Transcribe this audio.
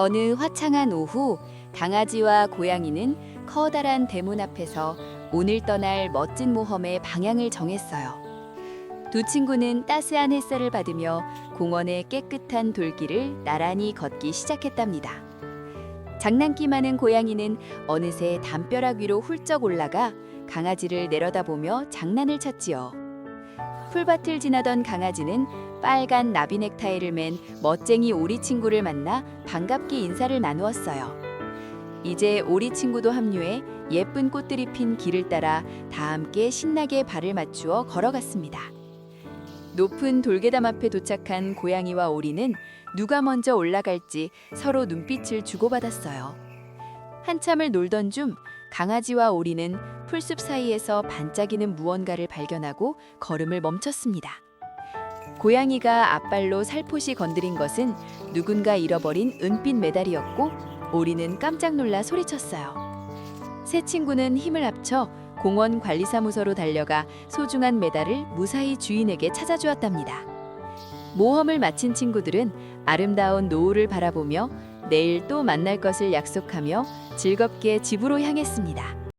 어느 화창한 오후 강아지와 고양이는 커다란 대문 앞에서 오늘 떠날 멋진 모험의 방향을 정했어요. 두 친구는 따스한 햇살을 받으며 공원의 깨끗한 돌길을 나란히 걷기 시작했답니다. 장난기 많은 고양이는 어느새 담벼락 위로 훌쩍 올라가 강아지를 내려다보며 장난을 쳤지요. 풀밭을 지나던 강아지는 빨간 나비 넥타이를 맨 멋쟁이 오리 친구를 만나 반갑게 인사를 나누었어요. 이제 오리 친구도 합류해 예쁜 꽃들이 핀 길을 따라 다 함께 신나게 발을 맞추어 걸어갔습니다. 높은 돌계담 앞에 도착한 고양이와 오리는 누가 먼저 올라갈지 서로 눈빛을 주고받았어요. 한참을 놀던 중 강아지와 오리는 풀숲 사이에서 반짝이는 무언가를 발견하고 걸음을 멈췄습니다. 고양이가 앞발로 살포시 건드린 것은 누군가 잃어버린 은빛 메달이었고 오리는 깜짝 놀라 소리쳤어요. 새 친구는 힘을 합쳐 공원 관리사무소로 달려가 소중한 메달을 무사히 주인에게 찾아주었답니다. 모험을 마친 친구들은 아름다운 노을을 바라보며 내일 또 만날 것을 약속하며 즐겁게 집으로 향했습니다.